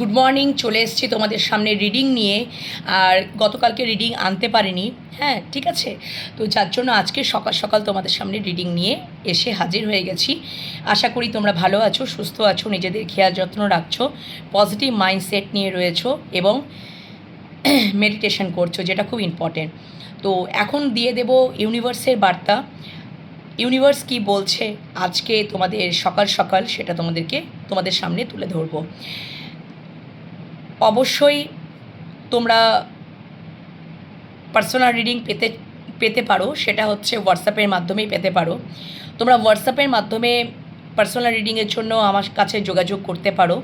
Good morning চলে এসেছি তোমাদের সামনে রিডিং নিয়ে। আর গতকালকে রিডিং আনতে পারিনি। হ্যাঁ ঠিক আছে। তো যার জন্য আজকে সকাল সকাল তোমাদের সামনে রিডিং নিয়ে এসে হাজির হয়ে গেছি। আশা করি তোমরা ভালো আছো, সুস্থ আছো, নিজেদের খেয়াল যত্ন রাখছো পজিটিভ মাইন্ডসেট নিয়ে রয়েছো এবং মেডিটেশন করছ, যেটা খুব ইম্পর্টেন্ট তো এখন দিয়ে দেব ইউনিভার্সের বার্তা। ইউনিভার্স কি বলছে? আজকে তোমাদের সকাল সকাল সেটা তোমাদেরকে, তোমাদের সামনে তুলে ধরবো। অবশ্যই তোমরা পার্সোনাল রিডিং পেতে পেতে পারো, সেটা হচ্ছে হোয়াটসঅ্যাপের মাধ্যমেই পেতে পারো। তোমরা হোয়াটসঅ্যাপের মাধ্যমে পার্সোনাল রিডিংয়ের জন্য আমার কাছে যোগাযোগ করতে পারো।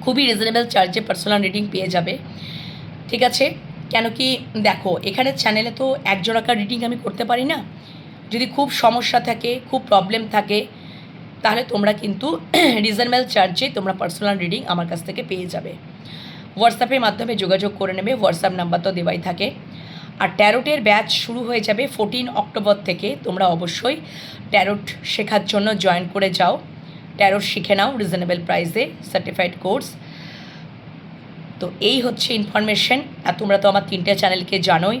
খুবই রিজনেবল চার্জে পার্সোনাল রিডিং পেয়ে যাবে। ঠিক আছে? কেন কি, দেখো, এখানে চ্যানেলে তো একজোড়াকার রিডিং আমি করতে পারি না। যদি খুব সমস্যা থাকে, খুব প্রবলেম থাকে, তাহলে তোমরা কিন্তু রিজনেবল চার্জে তোমরা পার্সোনাল রিডিং আমার কাছ থেকে পেয়ে যাবে। হোয়াটসঅ্যাপের মাধ্যমে যোগাযোগ করে নেবে হোয়াটসঅ্যাপ নাম্বার তো দেওয়াই থাকে। আর ট্যারোটের ব্যাচ শুরু হয়ে যাবে ফোরটিন অক্টোবর থেকে। তোমরা অবশ্যই ট্যারোট শেখার জন্য জয়েন করে যাও। ট্যারোট শিখে নাও রিজনেবল প্রাইসে সার্টিফাইড কোর্স তো এই হচ্ছে ইনফরমেশন আর তোমরা তো আমার তিনটে চ্যানেলকে জানোই।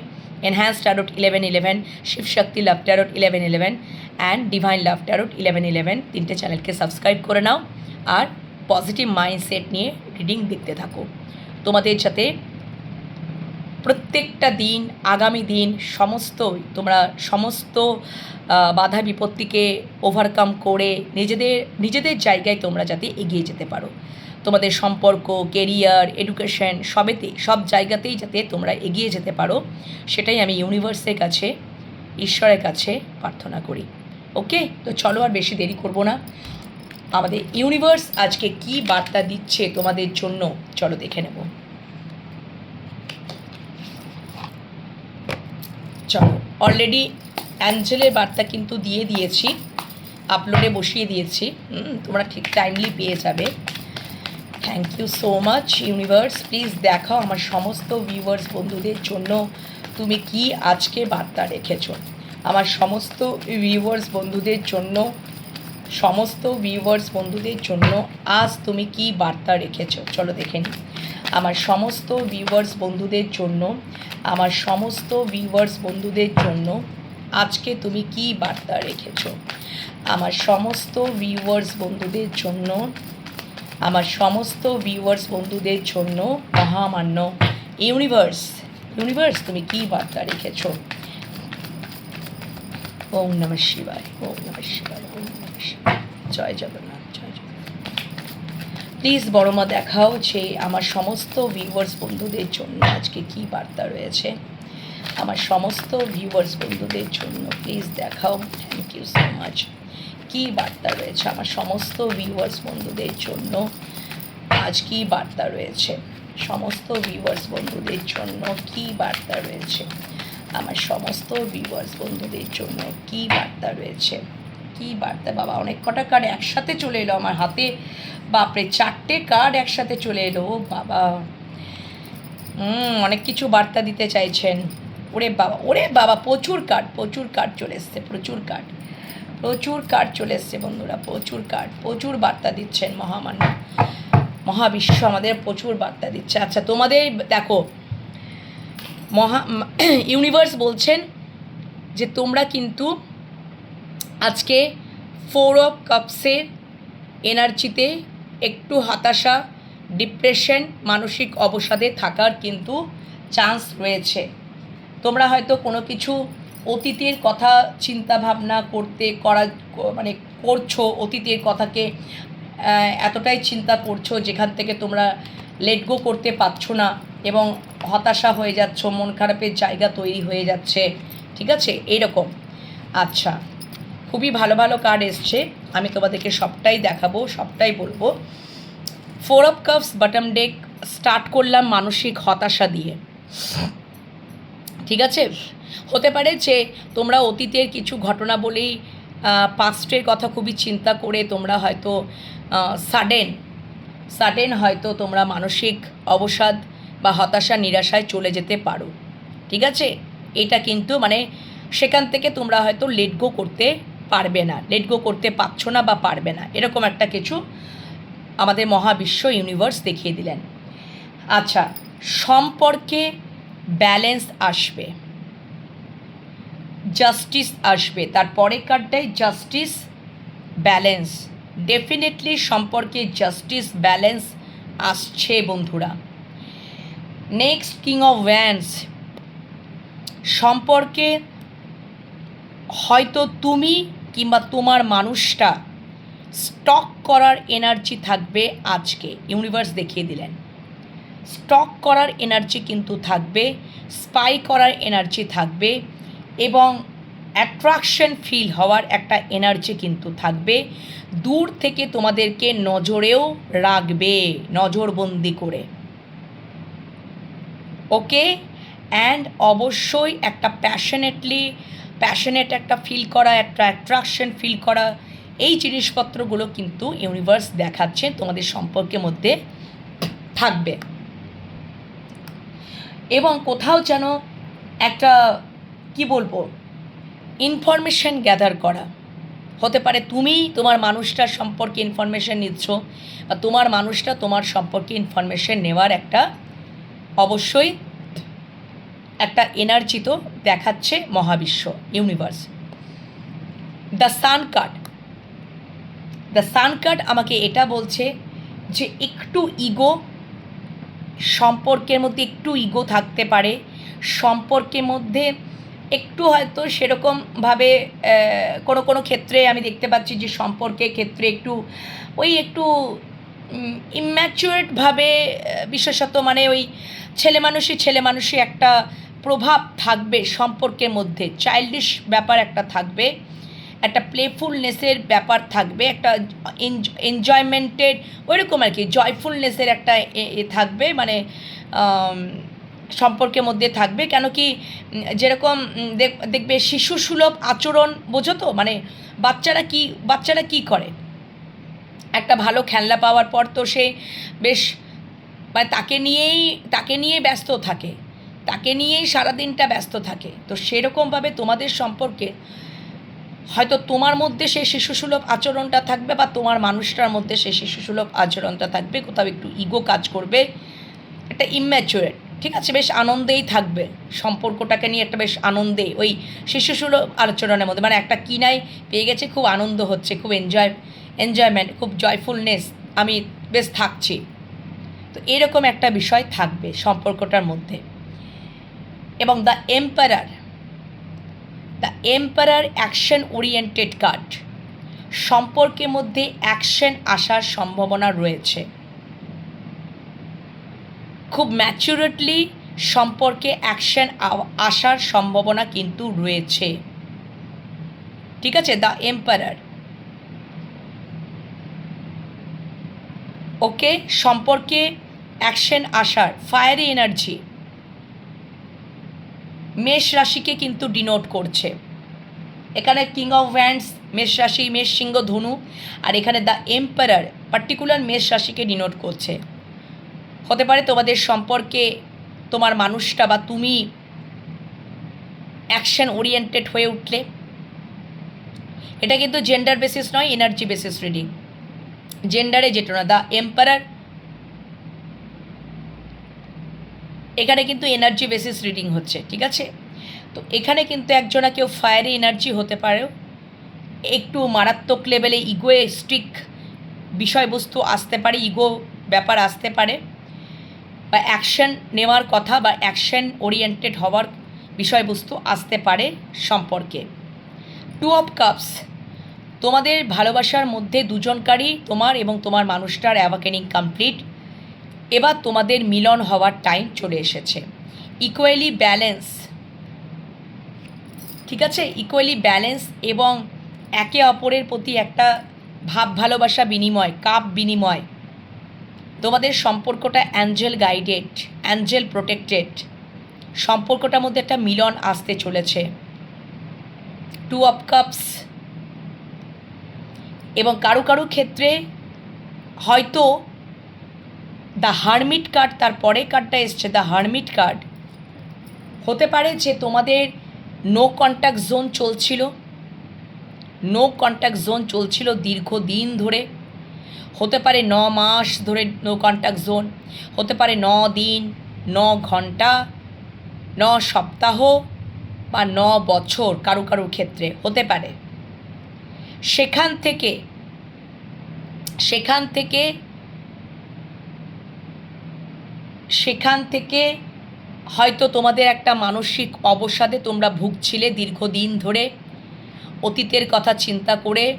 Enhance tarot eleven eleven Shivshakti love tarot eleven eleven and divine love tarot eleven eleven তিনটে চ্যানেলকে সাবস্ক্রাইব করে নাও। আর পজিটিভ মাইন্ডসেট নিয়ে রিডিং দেখতে থাকো। তোমাদের যাতে প্রত্যেকটা দিন, আগামী দিন সমস্ত তোমরা সমস্ত বাধা বিপত্তিকে ওভারকাম করে নিজেদের নিজেদের জায়গায় তোমরা যাতে এগিয়ে যেতে পারো। তোমাদের সম্পর্ক কেরিয়ার এডুকেশন সবেতেই সব জায়গাতেই যাতে তোমরা এগিয়ে যেতে পারো, সেটাই আমি ইউনিভার্সের কাছে, ঈশ্বরের কাছে প্রার্থনা করি। ওকে তো চলো আর বেশি দেরি করব না। আমাদের ইউনিভার্স আজকে কি বার্তা দিচ্ছে তোমাদের জন্য? চলো দেখে নেব। চলো অলরেডি অ্যাঞ্জেলের বার্তা কিন্তু দিয়ে দিয়েছি আপলোডে বসিয়ে দিয়েছি। তোমরা ঠিক টাইমলি পেয়ে যাবে। Thank you so much universe please দেখাও আমার সমস্ত ভিউয়ার্স বন্ধুদের জন্য তুমি কি আজকে বার্তা রেখেছো। আমার সমস্ত ভিউয়ার্স বন্ধুদের জন্য সমস্ত ভিউয়ার্স বন্ধুদের জন্য আজ তুমি কি বার্তা রেখেছ? চলো দেখে নিই। আমার সমস্ত ভিউয়ার্স বন্ধুদের জন্য, আমার সমস্ত ভিউয়ার্স বন্ধুদের জন্য আজকে তুমি কি বার্তা রেখেছ? আমার সমস্ত ভিউয়ার্স বন্ধুদের জন্য, আমার সমস্ত ভিউয়ার্স বন্ধুদের জন্য মহামান্য ইউনিভার্স ইউনিভার্স তুমি কি বার্তা রেখেছ? ওম নম শিবায়, ওম নম শিবায়। ওম জয় জগন্নাথ জয় জগন্নাথ। প্লিজ বড়মা, দেখাও যে আমার সমস্ত ভিউয়ার্স বন্ধুদের জন্য আজকে কি বার্তা রয়েছে। আমার সমস্ত ভিউয়ার্স বন্ধুদের জন্য প্লিজ দেখাও। থ্যাংক ইউ সো মাচ কী বার্তা রয়েছে আমার সমস্ত ভিউয়ার্স বন্ধুদের জন্য? আজ কী বার্তা রয়েছে? সমস্ত ভিউয়ার্স বন্ধুদের জন্য কী বার্তা রয়েছে? আমার সমস্ত ভিউয়ার্স বন্ধুদের জন্য কী বার্তা রয়েছে? কী বার্তা, বাবা? অনেক কটা কার্ড একসাথে চলে এলো আমার হাতে। বাপরে, চারটে কার্ড একসাথে চলে এলো বাবা। হুম, অনেক কিছু বার্তা দিতে চাইছেন। ওরে বাবা ওরে বাবা, প্রচুর কার্ড প্রচুর কার্ড চলে এসছে, প্রচুর কার্ড প্রচুর কার্ড চলে এসছে, বন্ধুরা, প্রচুর কার্ড প্রচুর বার্তা দিচ্ছেন মহামান্য। মহাবিশ্ব আমাদের প্রচুর বার্তা দিচ্ছে। আচ্ছা তোমাদের, দেখো, মহা ইউনিভার্স বলছেন যে তোমরা কিন্তু আজকে ফোর অফ কাপসের এনার্জিতে একটু হতাশা, ডিপ্রেশন, মানসিক অবসাদে থাকার কিন্তু চান্স রয়েছে। তোমরা হয়তো কোনো কিছু অতীতের কথা চিন্তা ভাবনা করতে করা মানে করছ, অতীতের কথাকে এতটাই চিন্তা করছ যেখান থেকে তোমরা লেট গো করতে পারছ না এবং হতাশা হয়ে যাচ্ছ, মন খারাপের জায়গা তৈরি হয়ে যাচ্ছে, ঠিক আছে? এইরকম। আচ্ছা খুবই ভালো ভালো কার্ড এসছে। আমি তোমাদেরকে সবটাই দেখাবো, সবটাই বলব। Four of cups bottom deck start করলাম মানসিক হতাশা দিয়ে। ঠিক আছে? হতে পারে যে তোমরা অতীতের কিছু ঘটনা বলেই পাস্টের কথা খুবই চিন্তা করে তোমরা হয়তো সাডেন সাডেন হয়তো তোমরা মানসিক অবসাদ বা হতাশা নিরাশায় চলে যেতে পারো। ঠিক আছে? এটা কিন্তু মানে সেখান থেকে তোমরা হয়তো লেট গো করতে পারবে না। লেট গো করতে পারছ না বা পারবে না। এরকম একটা কিছু আমাদের মহাবিশ্ব ইউনিভার্স দেখিয়ে দিলেন। আচ্ছা সম্পর্কে ব্যালেন্স আসবে। জাস্টিস আসবে। তার পরের কার্ডটাই জাস্টিস ব্যালেন্স ডেফিনেটলি সম্পর্কে জাস্টিস ব্যালেন্স আসছে বন্ধুরা। নেক্সট কিং অফ ভ্যান্স সম্পর্কে হয়তো তুমি কিংবা তোমার মানুষটা স্টক করার এনার্জি থাকবে আজকে। ইউনিভার্স দেখিয়ে দিলেন। স্টক করার এনার্জি কিন্তু থাকবে, স্পাই করার এনার্জি থাকবে এবং অ্যাট্রাকশন ফিল হওয়ার একটা এনার্জি কিন্তু থাকবে। দূর থেকে তোমাদেরকে নজরেও রাখবে, নজরবন্দি করে। ওকে? অ্যান্ড অবশ্যই একটা প্যাশনেটলি প্যাশনেট একটা ফিল করা একটা অ্যাট্রাকশন ফিল করা, এই জিনিসপত্রগুলো কিন্তু ইউনিভার্স দেখাচ্ছে, তোমাদের সম্পর্কের মধ্যে থাকবে। এবং কোথাও যেন একটা, কি বলব ইনফরমেশন গ্যাদার করা। হতে পারে তুমি তোমার মানুষটার সম্পর্কে ইনফরমেশন নিচ্ছ, বা তোমার মানুষটা তোমার সম্পর্কে ইনফরমেশন নেওয়ার একটা অবশ্যই একটা এনার্জি তো দেখাচ্ছে মহাবিশ্ব universe the sun card the sun card আমাকে এটা বলছে যে একটু ইগো সম্পর্কের মধ্যে একটু ইগো থাকতে পারে, সম্পর্কের মধ্যে একটু হয়তো সেরকমভাবে কোনো কোনো ক্ষেত্রে আমি দেখতে পাচ্ছি যে সম্পর্কের ক্ষেত্রে একটু ওই একটু ইম্যাচুরেটভাবে বিশেষত মানে ওই ছেলে মানুষই ছেলে মানুষই একটা প্রভাব থাকবে সম্পর্কের মধ্যে। চাইল্ডিশ ব্যাপার একটা থাকবে, একটা প্লেফুলনেসের ব্যাপার থাকবে, একটা এনজয়মেন্টের ওইরকম আর কি জয়ফুলনেসের একটা এ- থাকবে মানে সম্পর্কের মধ্যে থাকবে। কেন কি, যেরকম দেখ- দেখবে শিশু সুলভ আচরণ, বোঝো তো? মানে বাচ্চারা কি বাচ্চারা কি করে? একটা ভালো খেলনা পাওয়ার পর তো সে বেশ মানে তাকে নিয়েই, তাকে নিয়ে ব্যস্ত থাকে। তাকে নিয়েই সারাদিনটা ব্যস্ত থাকে। তো সেরকমভাবে তোমাদের সম্পর্কে হয়তো তোমার মধ্যে সেই শিশুসুলভ আচরণটা থাকবে বা তোমার মানুষটার মধ্যে সেই শিশুসুলভ আচরণটা থাকবে, কোথাও একটু ইগো কাজ করবে। একটা ইম্যাচুরেট ঠিক আছে? বেশ আনন্দেই থাকবে সম্পর্কটাকে নিয়ে একটা বেশ আনন্দে ওই শিশুসুলভ আচরণের মধ্যে। মানে একটা কিনাই পেয়ে গেছে, খুব আনন্দ হচ্ছে, খুব এনজয় এনজয়মেন্ট খুব জয়ফুলনেস আমি বেশ থাকছি। তো এরকম একটা বিষয় থাকবে সম্পর্কটার মধ্যে। এবং the empire the empire action oriented card সম্পর্কের মধ্যে অ্যাকশন আসার সম্ভাবনা রয়েছে। খুব ম্যাচুরেটলি সম্পর্কে অ্যাকশন আসার সম্ভাবনা কিন্তু রয়েছে। ঠিক আছে দ্য এম্পায়ার ওকে সম্পর্কে অ্যাকশন আসার ফায়ারি এনার্জি মেষ রাশিকে কিন্তু ডিনোট করছে। এখানে কিং অফ ভ্যান্ডস মেষ রাশি, মেষ সিংহ, ধনু, আর এখানে দ্য এম্পায়ার পার্টিকুলার মেষ রাশিকে ডিনোট করছে। হতে পারে তোমাদের সম্পর্কে তোমার মানুষটা বা তুমি অ্যাকশন ওরিয়েন্টেড হয়ে উঠলে। এটা কিন্তু জেন্ডার বেসিস নয় এনার্জি বেসিস রিডিং জেন্ডারে যেটা না দ্য এম্পায়ার এখানে কিন্তু এনার্জি বেসিস রিডিং হচ্ছে, ঠিক আছে? তো এখানে কিন্তু একজনা কেউ ফায়ারি এনার্জি হতে পারেও, একটু মারাত্মক লেভেলে ইগোয়েস্টিক বিষয়বস্তু আসতে পারে ইগো ব্যাপার আসতে পারে, বা অ্যাকশন নেওয়ার কথা বা অ্যাকশন ওরিয়েন্টেড হওয়ার বিষয়বস্তু আসতে পারে সম্পর্কে। টু অফ কাপস তোমাদের ভালোবাসার মধ্যে দুজনকারই তোমার এবং তোমার মানুষটার অ্যাভাকেনিং কমপ্লিট এবার তোমাদের মিলন হওয়ার টাইম চলে এসেছে। ইকুয়ালি ব্যালেন্স ঠিক আছে? ইকুয়ালি ব্যালেন্স এবং একে অপরের প্রতি একটা ভাব ভালোবাসা বিনিময়, কাপ বিনিময়। তোমাদের সম্পর্কটা অ্যাঞ্জেল গাইডেড অ্যাঞ্জেল প্রোটেক্টেড সম্পর্কটার মধ্যে একটা মিলন আসতে চলেছে। টু অফ কাপস এবং কারও কারও ক্ষেত্রে হয়তো দ্য হারমিট কার্ড তার পরে কার্ডটা এসছে দ্য হারমিট কার্ড হতে পারে যে তোমাদের নো কন্ট্যাক্ট জোন চলছিল নো কন্ট্যাক্ট জোন চলছিল দীর্ঘদিন ধরে। হতে পারে ন মাস ধরে নো কন্ট্যাক্ট জোন হতে পারে ন দিন, ন ঘণ্টা, ন সপ্তাহ বা ন বছর কারও কারোর ক্ষেত্রে, হতে পারে। সেখান থেকে সেখান থেকে সেখান থেকে হয়তো তোমাদের একটা মানসিক অবসাদে তোমরা ভুগছিলে দীর্ঘদিন ধরে। অতীতের কথা চিন্তা করে।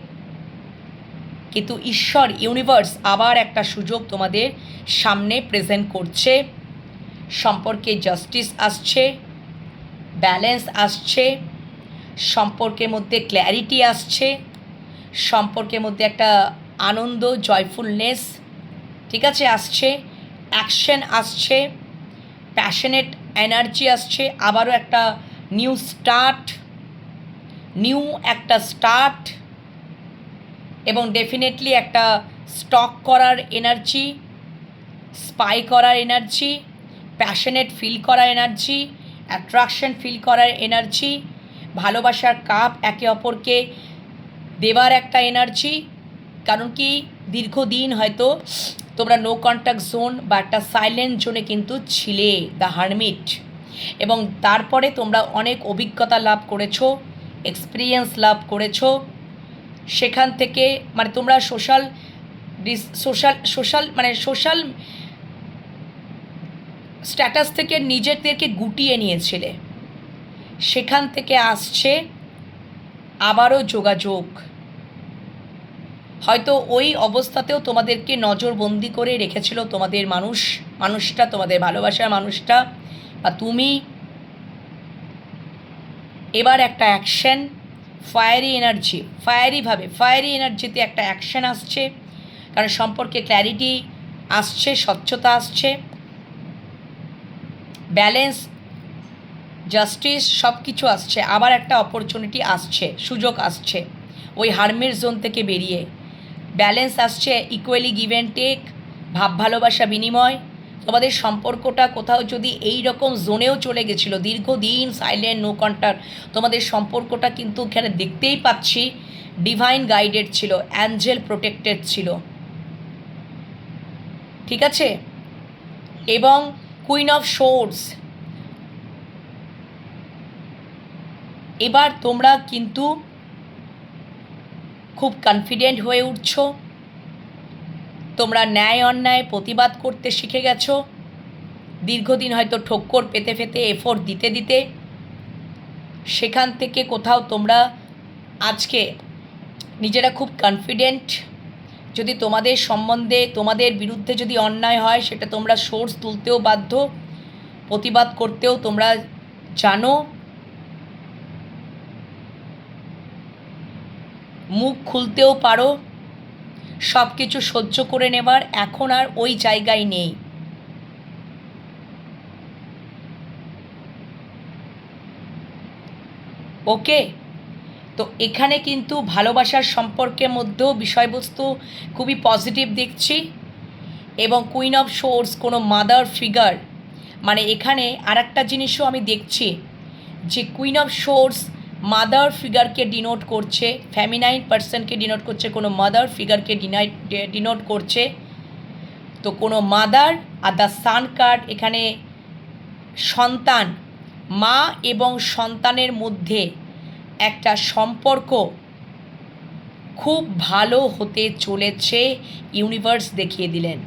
কিন্তু ঈশ্বর ইউনিভার্স আবার একটা সুযোগ তোমাদের সামনে প্রেজেন্ট করছে। সম্পর্কে জাস্টিস আসছে ব্যালেন্স আসছে, সম্পর্কের মধ্যে ক্ল্যারিটি আসছে, সম্পর্কের মধ্যে একটা আনন্দ জয়ফুলনেস ঠিক আছে, আসছে। অ্যাকশন আসছে, প্যাশনেট এনার্জি আসছে, আবারও একটা নিউ স্টার্ট, নিউ একটা স্টার্ট, এবং ডেফিনেটলি একটা স্টক করার এনার্জি, স্পাই করার এনার্জি, প্যাশনেট ফিল করার এনার্জি, অ্যাট্রাকশন ফিল করার এনার্জি, ভালোবাসার কাপ একে অপরকে দেওয়ার একটা এনার্জি, কারণ কি দীর্ঘদিন হয়তো তোমরা নো কন্ট্যাক্ট জোন বা একটা সাইলেন্ট জোনে কিন্তু ছিলে দ্য হারমিট এবং তারপরে তোমরা অনেক অভিজ্ঞতা লাভ করেছ এক্সপিরিয়েন্স লাভ করেছ। সেখান থেকে মানে তোমরা সোশ্যাল সোশ্যাল সোশ্যাল মানে সোশ্যাল স্ট্যাটাস থেকে নিজেদেরকে গুটিয়ে নিয়েছিলে। সেখান থেকে আসছে, আবারও যোগাযোগ। হয়তো ওই অবস্থাতেও তোমাদেরকে নজরবন্দি করে রেখেছিল তোমাদের মানুষ, মানুষটা, তোমাদের ভালোবাসার মানুষটা। বা তুমি এবার একটা অ্যাকশন ফায়ারি এনার্জি ফায়ারিভাবে ফায়ারি এনার্জিতে একটা অ্যাকশন আসছে। কারণ সম্পর্কে ক্ল্যারিটি আসছে, স্বচ্ছতা আসছে। ব্যালেন্স জাস্টিস সব কিছু আসছে। আবার একটা অপরচুনিটি আসছে, সুযোগ আসছে। ওই হার্মের জোন থেকে বেরিয়ে। ব্যালেন্স আসছে ইকুয়ালি গিভ অ্যান্ড টেক ভাব ভালোবাসা বিনিময়। তোমাদের সম্পর্কটা কোথাও যদি এই রকম জোনেও চলে গেছিল, দীর্ঘদিন সাইলেন্ট নো কন্ট্যাক্ট তোমাদের সম্পর্কটা কিন্তু এখানে দেখতেই পাচ্ছি ডিভাইন গাইডেড ছিল অ্যাঞ্জেল প্রোটেক্টেড ছিল। ঠিক আছে? এবং কুইন অফ শোর্স এবার তোমরা কিন্তু খুব কনফিডেন্ট হয়ে উঠছো? তোমরা ন্যায় অন্যায় প্রতিবাদ করতে শিখে গেছো? দীর্ঘদিন হয়তো ঠক্কর পেতে পেতে এফোর্ট দিতে দিতে সেখান থেকে কোথাও তোমরা আজকে নিজেরা খুব কনফিডেন্ট যদি তোমাদের সম্বন্ধে, তোমাদের বিরুদ্ধে যদি অন্যায় হয়, সেটা তোমরা সোর্স তুলতেও বাধ্য। প্রতিবাদ করতেও তোমরা জানো। মুখ খুলতেও পারো। সব কিছু সহ্য করে নেবার এখন আর ওই জায়গায় নেই। ওকে, তো এখানে কিন্তু ভালোবাসার সম্পর্কের মধ্যেও বিষয়বস্তু খুবই পজিটিভ দেখছি এবং কুইন অফ সোর্স কোনো মাদার ফিগার মানে এখানে আর একটা জিনিসও আমি দেখছি যে কুইন অফ শোর্স মাদার ফিগারকে ডিনোট করছে, ফ্যামিনাইন পার্সনকে ডিনোট করছে, কোনো মাদার ফিগারকে ডিনাইট ডিনোট করছে। তো কোনো মাদার আর দ্য সান কার্ড এখানে সন্তান, মা এবং সন্তানের মধ্যে একটা সম্পর্ক খুব ভালো হতে চলেছে, ইউনিভার্স দেখিয়ে দিলেন।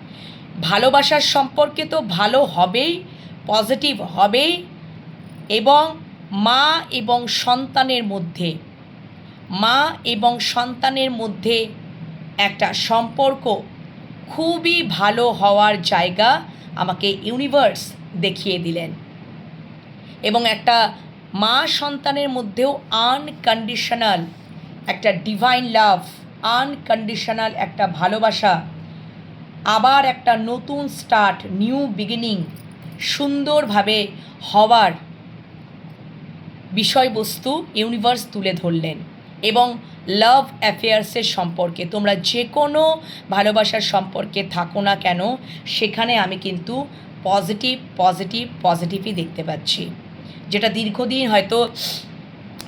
ভালোবাসার সম্পর্কে তো ভালো হবেই, পজিটিভ হবেই এবং মা এবং সন্তানের মধ্যে। মা এবং সন্তানের মধ্যে একটা সম্পর্ক খুবই ভালো হওয়ার জায়গা আমাকে ইউনিভার্স দেখিয়ে দিলেন। এবং একটা মা সন্তানের মধ্যেও আনকন্ডিশনাল একটা ডিভাইন লাভ, আনকন্ডিশনাল একটা ভালোবাসা, আবার একটা নতুন স্টার্ট, নিউ বিগিনিং সুন্দরভাবে হওয়ার বিষয়বস্তু ইউনিভার্স তুলে ধরলেন এবং লাভ অ্যাফেয়ার্সের সম্পর্কে, তোমরা যে কোনো ভালোবাসার সম্পর্কে থাকো না কেন, সেখানে আমি কিন্তু পজিটিভ পজিটিভ পজিটিভই দেখতে পাচ্ছি। যেটা দীর্ঘদিন হয়তো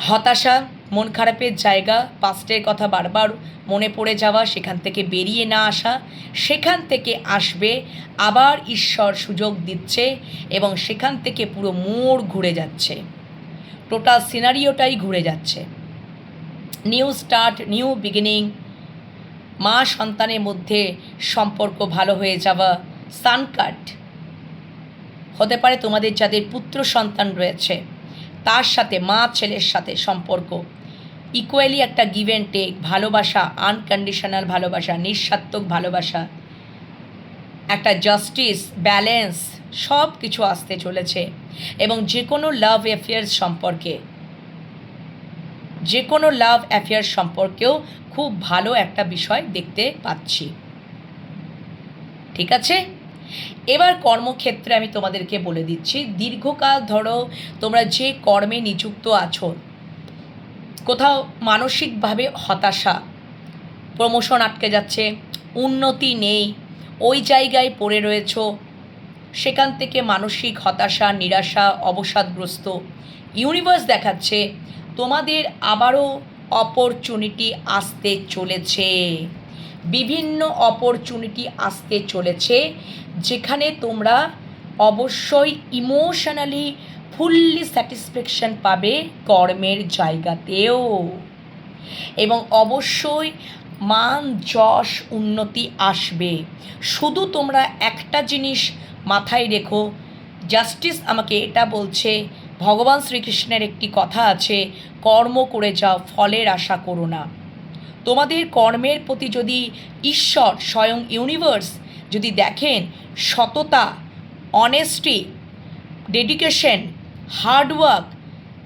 হতাশা, মন খারাপের জায়গা পাস্টের কথা বারবার মনে পড়ে যাওয়া, সেখান থেকে বেরিয়ে না আসা, সেখান থেকে আসবে, আবার ঈশ্বর সুযোগ দিচ্ছে এবং সেখান থেকে পুরো মোড় ঘুরে যাচ্ছে। টোটাল সিনারিওটাই ঘুরে যাচ্ছে। নিউ স্টার্ট নিউ বিগিনিং মা সন্তানের মধ্যে সম্পর্ক ভালো হয়ে যাওয়া সানকাট হতে পারে তোমাদের যাদের পুত্র সন্তান রয়েছে, তার সাথে মা ছেলের সাথে সম্পর্ক। ইকুয়ালি একটা গিভ অ্যান্ড টেক ভালোবাসা আনকন্ডিশনাল ভালোবাসা নিঃস্বার্থক ভালোবাসা। একটা জাস্টিস ব্যালেন্স সব কিছু আসতে চলেছে। এবং যে কোনো লাভ অ্যাফেয়ার্স সম্পর্কে, যে কোনো লাভ অ্যাফেয়ার সম্পর্কেও খুব ভালো একটা বিষয় দেখতে পাচ্ছি। ঠিক আছে? এবার কর্মক্ষেত্রে আমি তোমাদেরকে বলে দিচ্ছি, দীর্ঘকাল ধরো তোমরা যে কর্মে নিযুক্ত আছো, কোথাও মানসিকভাবে হতাশা প্রমোশন আটকে যাচ্ছে, উন্নতি নেই, ওই জায়গায় পড়ে রয়েছো সেখান থেকে মানসিক হতাশা, নিরাশা, অবসাদগ্রস্ত ইউনিভার্স দেখাচ্ছে তোমাদের আবারও অপরচুনিটি আসতে চলেছে। বিভিন্ন অপরচুনিটি আসতে চলেছে যেখানে তোমরা অবশ্যই ইমোশনালি ফুললি স্যাটিসফ্যাকশন পাবে কর্মের জায়গাতেও। এবং অবশ্যই মান, যশ, উন্নতি আসবে। শুধু তোমরা একটা জিনিস মাথায় রেখো। জাস্টিস আমাকে এটা বলছে, ভগবান শ্রীকৃষ্ণের একটি কথা আছে, কর্ম করে যাও, ফলের আশা করো না। তোমাদের কর্মের প্রতি যদি ঈশ্বর স্বয়ং ইউনিভার্স যদি দেখেন, সততা অনেস্টি ডেডিকেশন হার্ডওয়ার্ক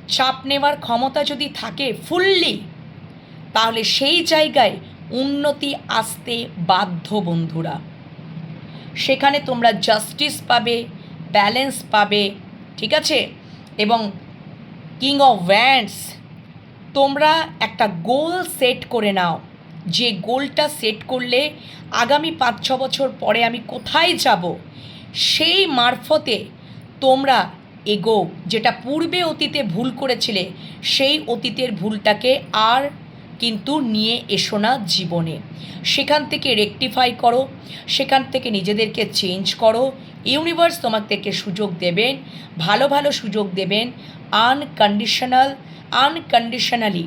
চাপ নেওয়ার ক্ষমতা যদি থাকে ফুললি তাহলে সেই জায়গায় উন্নতি আসতে বাধ্য বন্ধুরা। সেখানে তোমরা জাস্টিস পাবে ব্যালেন্স পাবে, ঠিক আছে? এবং কিং অফ ভ্যান্ডস তোমরা একটা গোল সেট করে নাও। যে গোলটা সেট করলে আগামী পাঁচ, ছ বছর পরে আমি কোথায় যাব, সেই মারফতে তোমরা এগো। যেটা পূর্বে অতীতে ভুল করেছিলে, সেই অতীতের ভুলটাকে আর কিন্তু নিয়ে এসো না জীবনে। সেখান থেকে রেকটিফাই করো, সেখান থেকে নিজেদেরকে চেঞ্জ করো। ইউনিভার্স তোমাদেরকে সুযোগ দেবেন, ভালো ভালো সুযোগ দেবেন আনকন্ডিশনাল আনকন্ডিশনালি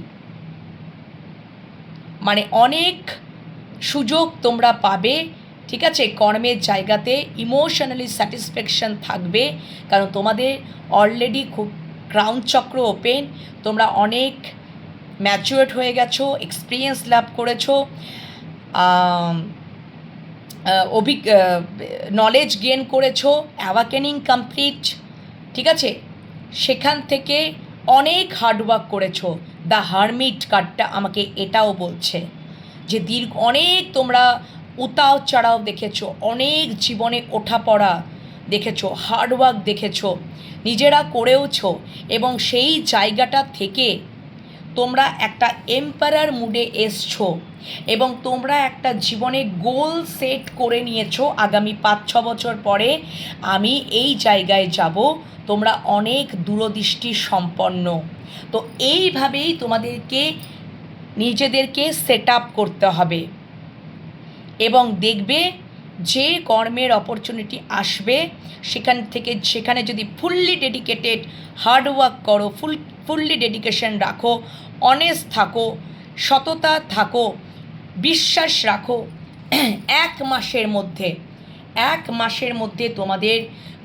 মানে অনেক সুযোগ তোমরা পাবে, ঠিক আছে? কর্মের জায়গাতে ইমোশনালি স্যাটিসফ্যাকশন থাকবে, কারণ তোমাদের অলরেডি খুব ক্রাউন চক্র ওপেন তোমরা অনেক ম্যাচুয়ার্ড হয়ে গেছো এক্সপিরিয়েন্স লাভ করেছ অভিজ্ঞ নলেজ গেন করেছ অ্যাওয়াকেনিং কমপ্লিট ঠিক আছে? সেখান থেকে অনেক হার্ডওয়ার্ক করেছ। দ্য হারমিট কার্ডটা আমাকে এটাও বলছে যে দীর্ঘ, অনেক তোমরা উতাও চড়াও দেখেছ, অনেক জীবনে ওঠা পড়া দেখেছ হার্ডওয়ার্ক দেখেছ, নিজেরা করেওছো এবং সেই জায়গাটা থেকে তোমরা একটা এম্পায়ার মুডে এসছো এবং তোমরা একটা জীবনে গোল সেট করে নিয়েছো আগামী পাঁচ, ছ বছর পরে। আমি এই জায়গায় যাব, তোমরা অনেক দূরদৃষ্টি সম্পন্ন। তো এইভাবেই তোমাদেরকে, নিজেদেরকে সেট আপ করতে হবে। এবং দেখবে যে কর্মের অপরচুনিটি আসবে, সেখান থেকে, সেখানে যদি ফুললি ডেডিকেটেড হার্ডওয়ার্ক করো ফুল ফুললি ডেডিকেশন রাখো অনেস্ট থাকো, সততা থাকো, বিশ্বাস রাখো, এক মাসের মধ্যে, এক মাসের মধ্যে তোমাদের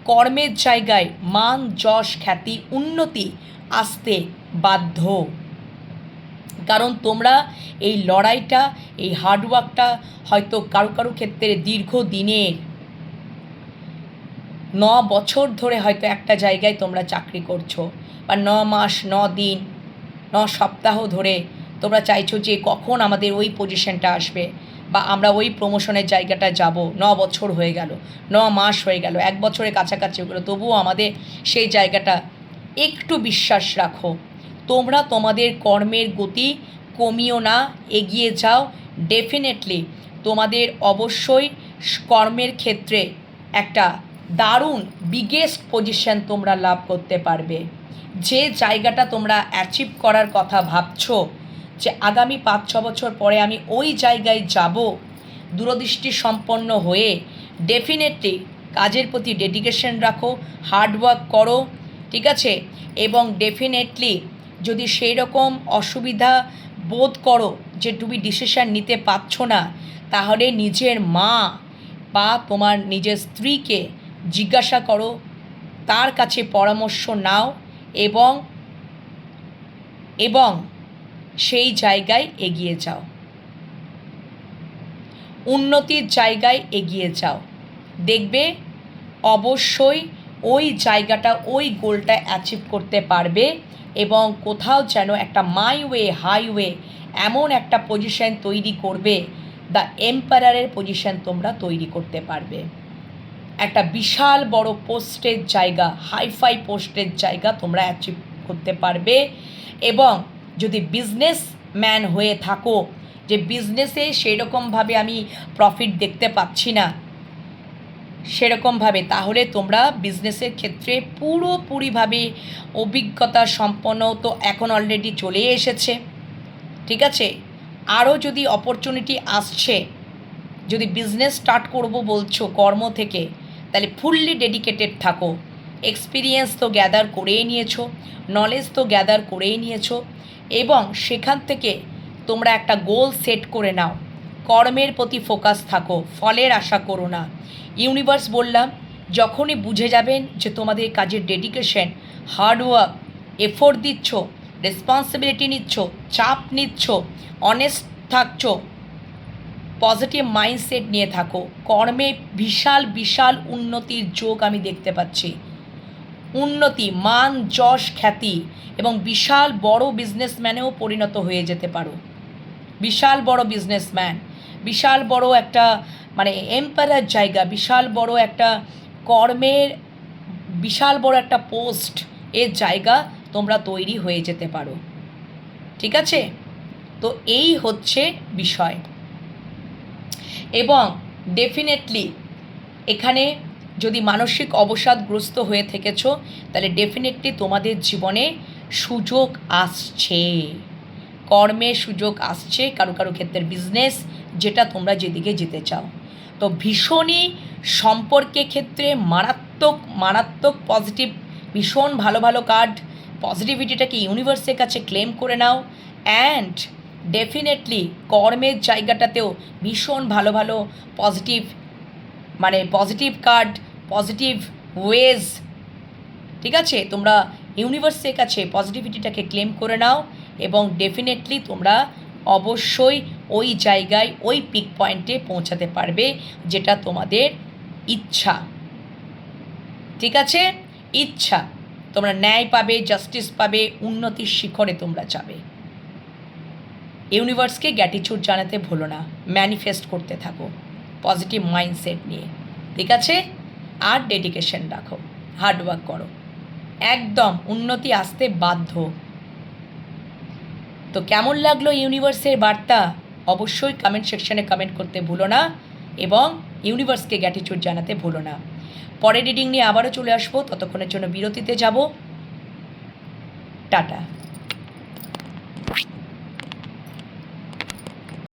কর্মের জায়গায় মান, যশ, খ্যাতি, উন্নতি আসতে বাধ্য। কারণ তোমরা এই লড়াইটা, এই হার্ডওয়ার্কটা হয়তো কারও কারও ক্ষেত্রে দীর্ঘ দিনের ন বছর ধরে হয়তো একটা জায়গায় তোমরা চাকরি করছ বা ন মাস, ন দিন, ন সপ্তাহ ধরে তোমরা চাইছো যে কখন আমাদের ওই পজিশনটা আসবে বা আমরা ওই প্রমোশনের জায়গাটা যাব। ন বছর হয়ে গেল, ন মাস হয়ে গেল, এক বছরের কাছাকাছি হয়ে গেলো, তবুও আমাদের সেই জায়গাটা একটু বিশ্বাস রাখো। তোমরা তোমাদের কর্মের গতি কমিও না, এগিয়ে যাও। ডেফিনেটলি তোমাদের অবশ্যই কর্মের ক্ষেত্রে একটা দারুণ বিগেস্ট পজিশন তোমরা লাভ করতে পারবে। যে জায়গাটা তোমরা অ্যাচিভ করার কথা ভাবছ, যে আগামী পাঁচ, ছ বছর পরে আমি ওই জায়গায় যাব, দূরদৃষ্টি সম্পন্ন হয়ে ডেফিনেটলি কাজের প্রতি ডেডিকেশন রাখো হার্ডওয়ার্ক করো, ঠিক আছে? এবং ডেফিনেটলি যদি সেই রকম অসুবিধা বোধ করো যে তুমি ডিসিশান নিতে পারছ না, তাহলে নিজের মা বা তোমার নিজের স্ত্রীকে জিজ্ঞাসা করো, তার কাছে পরামর্শ নাও এবং এবং সেই জায়গায় এগিয়ে যাও। উন্নতির জায়গায় এগিয়ে যাও। দেখবে অবশ্যই ওই জায়গাটা, ওই গোলটা অ্যাচিভ করতে পারবে এবং কোথাও যেন একটা মাইওয়ে, হাইওয়ে এমন একটা পজিশন তৈরি করবে দ্য এম্পায়ারের পজিশন তোমরা তৈরি করতে পারবে। একটা বিশাল বড় পোস্টের জায়গা হাইফাই পোস্টের জায়গা তোমরা অ্যাচিভ করতে পারবে এবং যদি বিজনেস ম্যান হয়ে থাকো, যে বিজনেসে সেরকমভাবে আমি প্রফিট দেখতে পাচ্ছি না সেরকমভাবে। তাহলে তোমরা বিজনেসের ক্ষেত্রে পুরোপুরিভাবে অভিজ্ঞতা সম্পন্ন তো এখন অলরেডি চলে এসেছে। ঠিক আছে? আরও যদি অপরচুনিটি আসছে, যদি বিজনেস স্টার্ট করব বলছো কর্ম থেকে, তাহলে ফুললি ডেডিকেটেড থাকো। এক্সপিরিয়েন্স তো গ্যাদার করেই নিয়েছো নলেজ তো গ্যাদার করেই নিয়েছো এবং সেখান থেকে তোমরা একটা গোল সেট করে নাও। কর্মের প্রতি ফোকাস থাকো, ফলের আশা করো না। ইউনিভার্স বললাম, যখনই বুঝে যাবেন যে তোমাদের কাজের ডেডিকেশন হার্ডওয়ার্ক এফোর্ট দিচ্ছ রেসপন্সিবিলিটি নিচ্ছ, চাপ নিচ্ছ অনেস্ট থাকছো পজিটিভ মাইন্ডসেট নিয়ে থাকো, কর্মে বিশাল বিশাল উন্নতির যোগ আমি দেখতে পাচ্ছি। উন্নতি, মান, যশ, খ্যাতি এবং বিশাল বড় বিজনেসম্যানেও পরিণত হয়ে যেতে পারো। বিশাল বড় বিজনেসম্যান বিশাল বড় একটা মানে এম্পায়ার জায়গা, বিশাল বড় একটা কর্মের, বিশাল বড় একটা পোস্ট এর জায়গা তোমরা তৈরি হয়ে যেতে পারো। ঠিক আছে? তো এই হচ্ছে বিষয়। এবং ডেফিনেটলি এখানে যদি মানসিক অবসাদগ্রস্ত হয়ে থেকেছ, তাহলে ডেফিনেটলি তোমাদের জীবনে সুযোগ আসছে। কর্মে সুযোগ আসছে, কারও কারও ক্ষেত্রে বিজনেস যেটা তোমরা যেদিকে যেতে চাও। তো ভীষণই সম্পর্কের ক্ষেত্রে মারাত্মক মারাত্মক পজিটিভ ভীষণ ভালো ভালো কার্ড পজিটিভিটিটাকে ইউনিভার্সের কাছে ক্লেম করে নাও। অ্যান্ড ডেফিনেটলি কর্মের জায়গাটাতেও ভীষণ ভালো ভালো পজিটিভ মানে পজিটিভ কার্ড পজিটিভ ওয়েজ ঠিক আছে? তোমরা ইউনিভার্সের কাছে পজিটিভিটিটাকে ক্লেম করে নাও এবং ডেফিনেটলি তোমরা অবশ্যই ওই জায়গায়, ওই পিক পয়েন্টে পৌঁছাতে পারবে যেটা তোমাদের ইচ্ছা। ঠিক আছে? ইচ্ছা। তোমরা ন্যায় পাবে জাস্টিস পাবে, উন্নতির শিখরে তোমরা যাবে। ইউনিভার্সকে গ্যাটিচিউড জানাতে ভুলো না। ম্যানিফেস্ট করতে থাকো। পজিটিভ মাইন্ডসেট নিয়ে। ঠিক আছে? আর ডেডিকেশন রাখো। হার্ডওয়ার্ক করো। একদম উন্নতি আসতে বাধ্য। তো কেমন লাগল ইউনিভার্সের বার্তা? অবশ্যই কমেন্ট সেকশানে কমেন্ট করতে ভুলো না এবং ইউনিভার্সকে গ্যাটিচিউড জানাতে ভুলো না। পরের রিডিং নিয়ে আবারও চলে আসব। ততক্ষণের জন্য বিরতিতে যাব। টাটা।